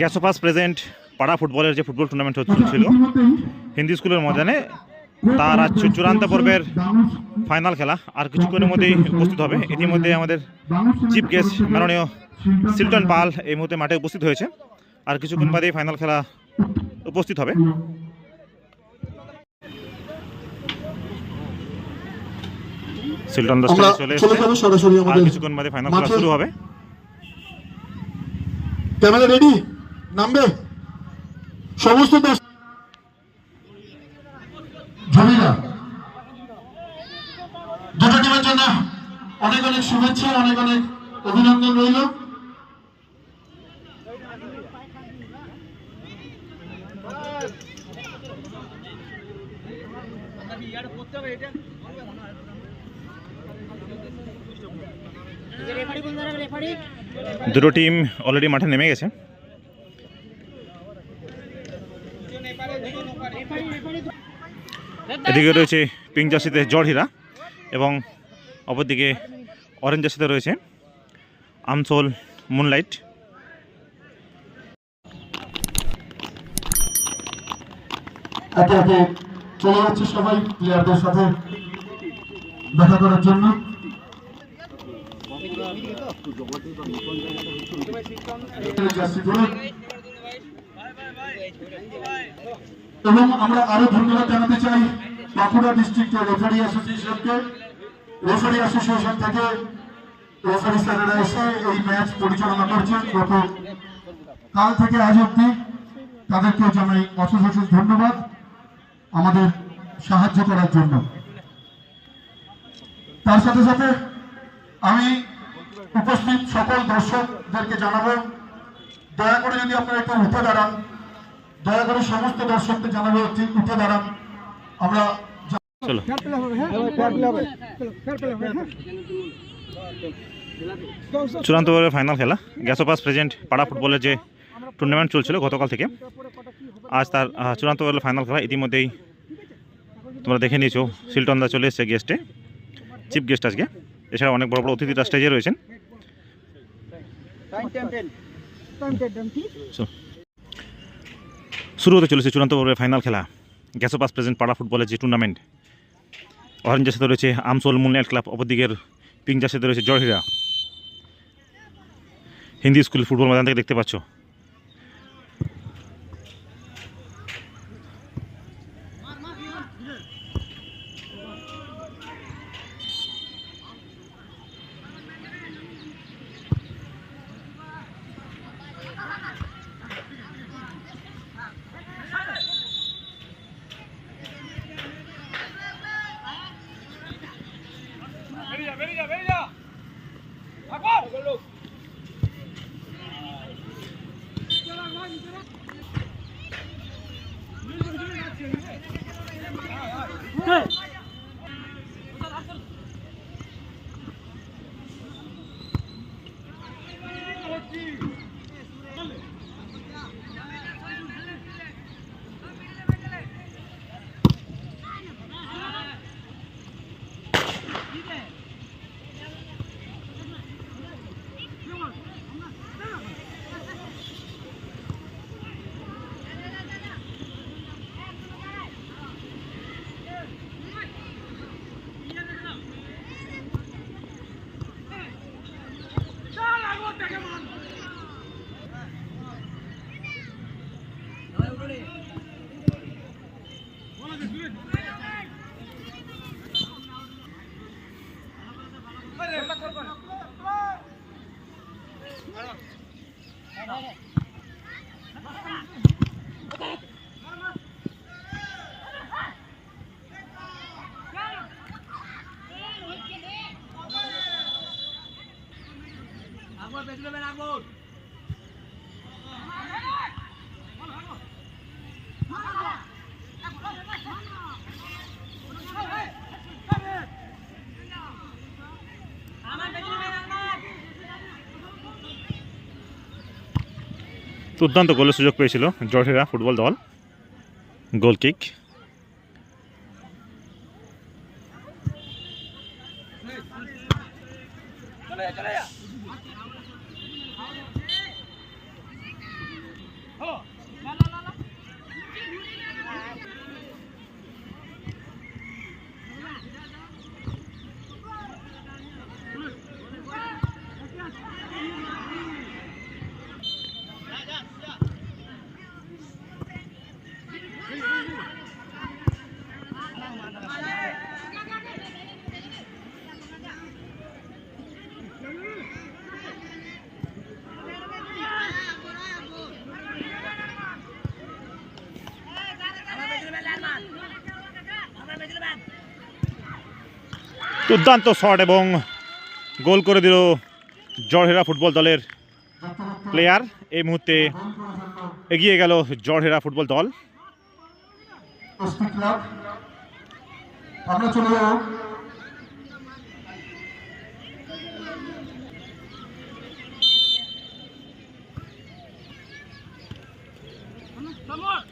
গ্যাসোপাস present পাড়া ফুটবলের যে ফুটবল টুর্নামেন্ট হচ্ছিল হিন্দি স্কুলের ময়দানে তার আজ চূড়ান্ত পর্বের ফাইনাল খেলা আর কিছুক্ষণের মধ্যেই উপস্থিত হবে। ইতিমধ্যে আমাদের চিফ গেস্ট মাননীয় সিলটন পাল এই মুহূর্তে মাঠে উপস্থিত হয়েছে আর কিছুক্ষণ বাদেই ফাইনাল খেলা উপস্থিত হবে। সিলটন দাস চলে চলে এসেছে আর কিছুক্ষণ বাদে ফাইনাল খেলা শুরু হবে। ক্যামেরা রেডি নামবে? সমস্ত দুটো টিমের জন্য অনেক অনেক শুভেচ্ছা, অনেক অনেক অভিনন্দন রইল। রেফারি কোন জায়গায় রেফারি দুটো টিম অলরেডি মাঠে নেমে গেছে এদিকে রয়েছে পিঙ্ক জার্সিতে জর্হিরা এবং অপরদিকে অরেঞ্জ জার্সিতে রয়েছে আমসোল মুনলাইট চলে যাচ্ছে সবাই প্লেয়ারদের সাথে দেখা করার জন্য। এবং আমরা আরও ধন্যবাদ জানাতে চাই বাঁকুড়া ডিস্ট্রিক্টের রেফারি অ্যাসোসিয়েশনকে রেফারি অ্যাসোসিয়েশন থেকে রেফারি স্যারেরা এসে এই ম্যাচ পরিচালনা করছেন। গত কাল থেকে আজ অব্দি তাদেরকে জানাই অশেষ অশেষ ধন্যবাদ। আমাদের সাহায্য করার জন্য। তার সাথে সাথে আমি উপস্থিত সকল দর্শকদেরকে জানাব, দয়া করে যদি আপনারা একটু উঠে দাঁড়ান, দয়া করে সমস্ত দর্শকদের জানাব উঠে দাঁড়ান। আমরা চলো। চূড়ান্ত ফাইনাল খেলা। গ্যাসোপাস প্রেজেন্ট পাড়া ফুটবলের যে টুর্নামেন্ট চলছিল গতকাল থেকে। আজ তার চূড়ান্ত পর্বের ফাইনাল খেলা। ইতিমধ্যেই তোমরা দেখে নিয়েছো সিলটন দা চলে এসেছে গেস্টে চিফ গেস্ট আজকে। এছাড়া অনেক বড় বড় অতিথিরা স্টেজে রয়েছেন। শুরু হতে চলেছে চূড়ান্ত পর্বের ফাইনাল খেলা। গ্যাসোপাস প্রেজেন্ট পাড়া ফুটবলের যে টুর্নামেন্ট অরেঞ্জের সাথে রয়েছে আমসোল মুনলাইট ক্লাব অপরদিকের পিঙ্ক সাথে রয়েছে জয়হীরা হিন্দি স্কুল ফুটবল ময়দান থেকে দেখতে পাচ্ছ। দুর্দান্ত গোলের সুযোগ পেয়েছিল জর্হিরা ফুটবল দল। Goal kick. Come on. দুর্দান্ত শট এবং গোল করে দিল জড়হেরা ফুটবল দলের প্লেয়ার এই মুহূর্তে এগিয়ে গেল জড়হেরা ফুটবল দল। যাব দুর্দান্ত-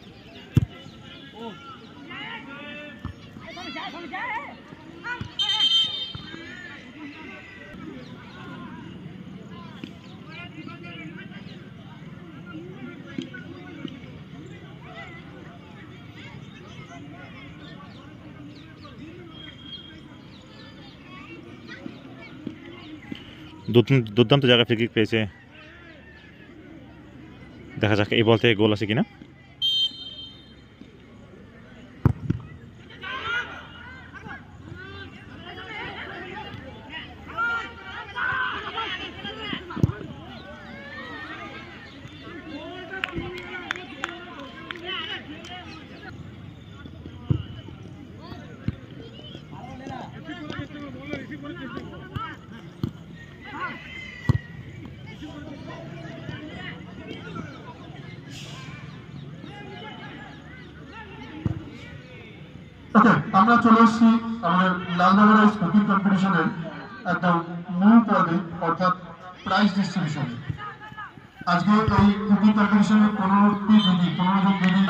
দুর্দান্ত জায়গায় ফ্রিকিক পেয়েছে। দেখা যাক এই বল থেকে গোল আছে কিনা। ওকে আমরা চলে এসেছি আমাদের লালবাগানের স্পোর্টিং কম্পিটিশনের একদম মূল পর্বে, অর্থাৎ প্রাইজ ডিস্ট্রিবিউশন আজকে এই কুকিং কম্পিটিশনের পনেরোটি দিদি পনেরো জন দিদি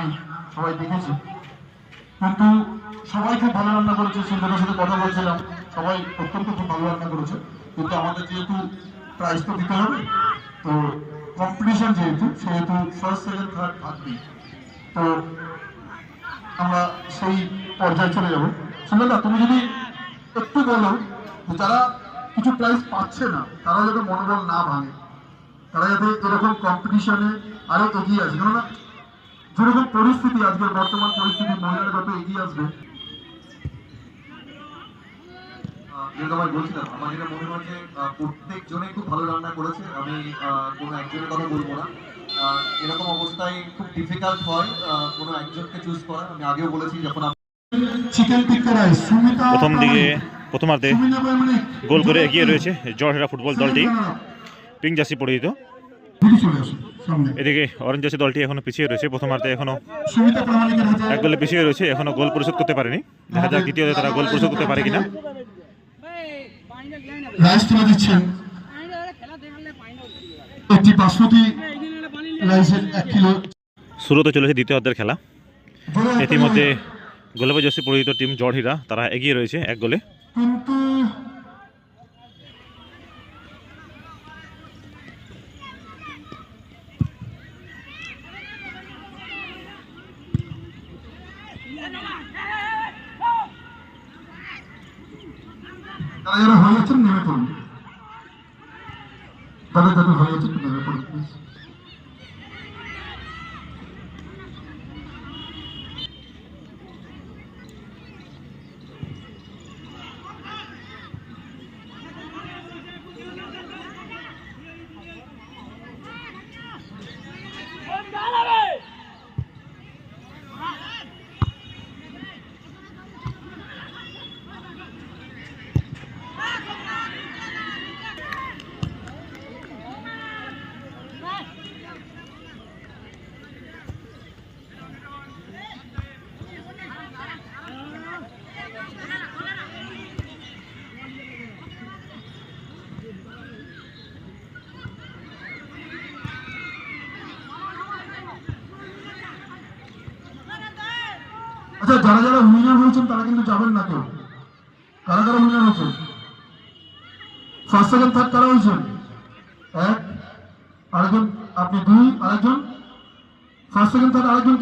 সবাই দেখেছি। কিন্তু সবাই খুব ভালো রান্না করেছে সুন্দরের সাথে কথা বলছিলাম। সবাই অত্যন্ত খুব ভালো রান্না করেছে। কিন্তু আমাদের যেহেতু প্রাইজ তো দিতে হবে, তো কম্পিটিশন যেহেতু, সেহেতু ফার্স্ট সেকেন্ড থার্ড থাকবেই। তো আমরা সেই পর্যায়ে চলে যাব। সুন্দরদা তুমি যদি একটু বলো যারা কিছু প্রাইজ পাচ্ছে না তারা যাতে মনোবল না ভাঙে তারা যাতে এরকম কম্পিটিশনে আরও এগিয়ে আসে। কেননা যেরকম পরিস্থিতি আজকের বর্তমান পরিস্থিতি মহিলারা যত এগিয়ে আসবে আমার যেটা মনে হয় যে আহ, প্রত্যেকজনেই খুব ভালো রান্না করেছে। আমি কোনো একজনের কথা বলব না। এরকম অবস্থায় খুব ডিফিকাল্ট হয় কোনো একজনকে চুজ করা। আমি আগেও বলেছি যখন চিকেন টিক্কা রাইস সুমিতা প্রথম দিকে প্রথমার্ধে গোল করে এগিয়ে রয়েছে জড়হেরা ফুটবল দলটি। পিঙ্ক জার্সি পরিহিত। এদিকে অরেঞ্জ জার্সি দলটি এখনও পিছিয়ে রয়েছে প্রথমার্ধে এখনও সুমিতা প্রামাণিকের হাতে এক গোলে পিছিয়ে রয়েছে এখনও গোল পরিশোধ করতে পারেনি। দেখা যাক দ্বিতীয়তে তারা গোল পরিশোধ করতে পারে কিনা। রাইস তুলে দিচ্ছেন একটি বাসমতি শুরুতে চলেছে দ্বিতীয় অর্ধের খেলা। ইতিমধ্যে গোলাপ জার্সি পরিহিত টিম জড়হিরা তারা এগিয়ে রয়েছে এক গোলে। তারা যারা হয়ে নেমে পড়ুন। হয়ে যাচ্ছেন নেমে পড়ুন। আচ্ছা যারা যারা উইনার হয়েছেন, তারা কিন্তু যাবেন না কেউ। কারা কারা উইনার হয়েছেন? ফার্স্ট সেকেন্ড থার্ড কারা হয়েছেন? এক, আরেকজন, আপনি দুই, আরেকজন। ফার্স্ট সেকেন্ড থার্ড আরেকজন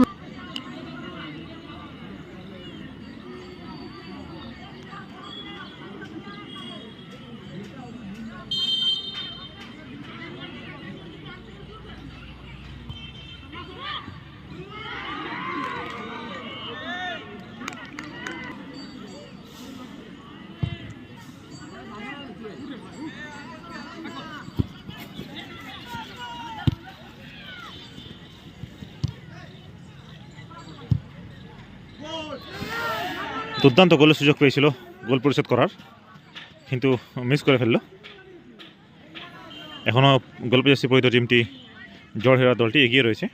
দুর্দান্ত গোলের সুযোগ পেয়েছিল, গোল পরিশোধ করার, কিন্তু মিস করে ফেলল। এখনও গোল পেয়েছে পরিত টিমটি জড় হেরা দলটি এগিয়ে রয়েছে।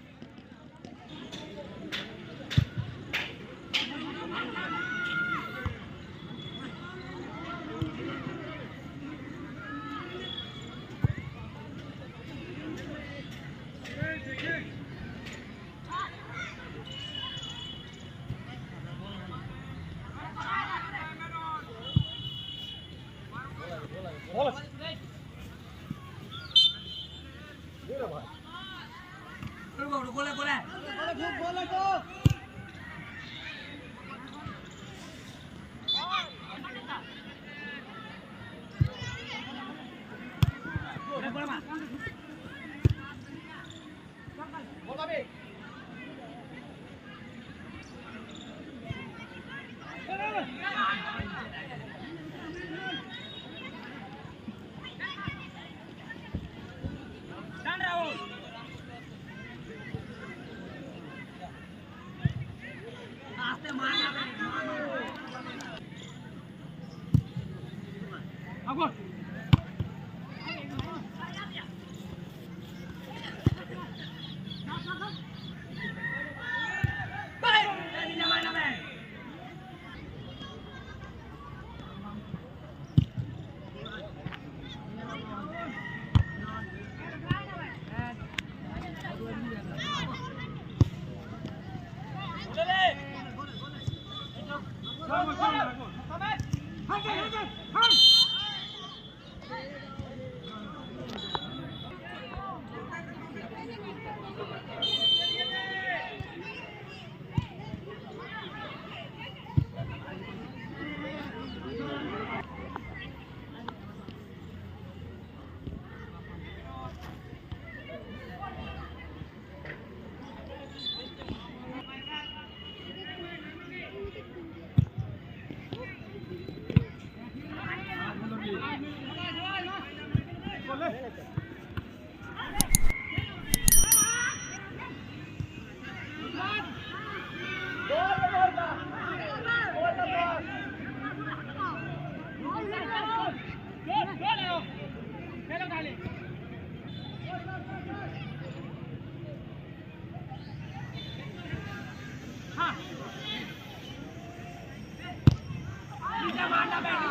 গোলে Come on.